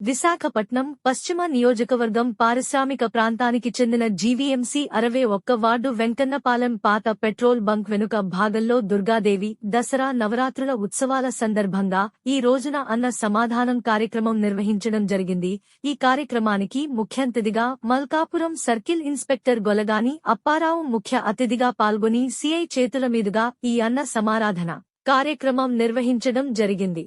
విశాఖపట్నం పశ్చిమ నియోజకవర్గం పారిశ్రామిక ప్రాంతానికి చెందిన జీవీఎంసీ అరవై ఒక్క వార్డు వెంకన్నపాలెం పాత పెట్రోల్ బంక్ వెనుక భాగంలో దుర్గాదేవి దసరా నవరాత్రుల ఉత్సవాల సందర్భంగా ఈ రోజున అన్న సమాధానం కార్యక్రమం నిర్వహించడం జరిగింది. ఈ కార్యక్రమానికి ముఖ్య అతిథిగా మల్కాపురం సర్కిల్ ఇన్స్పెక్టర్ గొలగాని అప్పారావు ముఖ్య అతిథిగా పాల్గొని సిఐ చేతుల మీదుగా ఈ అన్న సమారాధన కార్యక్రమం నిర్వహించడం జరిగింది.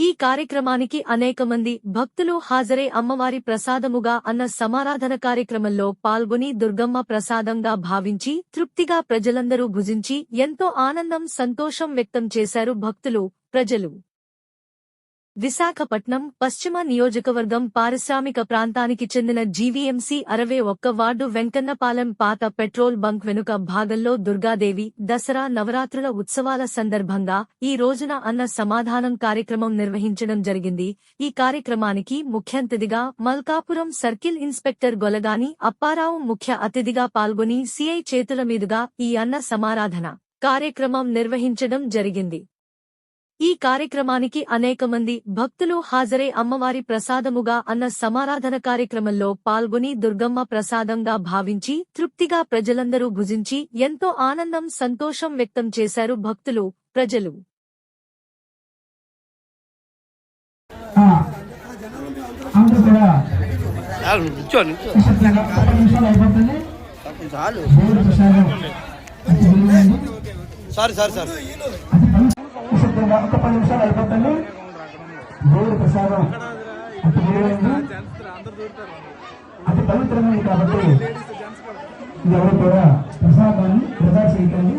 ఈ కార్యక్రమానికి అనేక మంది భక్తులు హాజరై అమ్మవారి ప్రసాదముగా అన్న సమారాధన కార్యక్రమంలో పాల్గొని దుర్గమ్మ ప్రసాదంగా భావించి తృప్తిగా ప్రజలందరూ భుజించి ఎంతో ఆనందం సంతోషం వ్యక్తం చేశారు భక్తులు ప్రజలు. విశాఖపట్నం పశ్చిమ నియోజకవర్గం పారిశ్రామిక ప్రాంతానికి చెందిన జీవీఎంసీ అరవై ఒక్క వార్డు వెంకన్నపాలెం పాత పెట్రోల్ బంక్ వెనుక భాగంలో దుర్గాదేవి దసరా నవరాత్రుల ఉత్సవాల సందర్భంగా ఈ రోజున అన్న సమాధానం కార్యక్రమం నిర్వహించడం జరిగింది. ఈ కార్యక్రమానికి ముఖ్యంతిథిగా మల్కాపురం సర్కిల్ ఇన్స్పెక్టర్ గొలగాని అప్పారావు ముఖ్య అతిథిగా పాల్గొని సిఐ చేతుల మీదుగా ఈ అన్న సమారాధన కార్యక్రమం నిర్వహించడం జరిగింది. ఈ కార్యక్రమానికి అనేక మంది భక్తులు హాజరై అమ్మవారి ప్రసాదముగా అన్న సమారాధన కార్యక్రమంలో పాల్గొని దుర్గమ్మ ప్రసాదంగా భావించి తృప్తిగా ప్రజలందరూ భుజించి ఎంతో ఆనందం సంతోషం వ్యక్తం చేశారు భక్తులు ప్రజలు. Sorry sorry sir. నిశ్శబ్దంగా ఒక పది నిమిషాలు అయిపోతుంది. దేవుడి ప్రసాదం అతి విలువైనది. అతి పవిత్రమైనది కాబట్టి ఎవరు కూడా ప్రసాదాన్ని వృధా చేయకండి.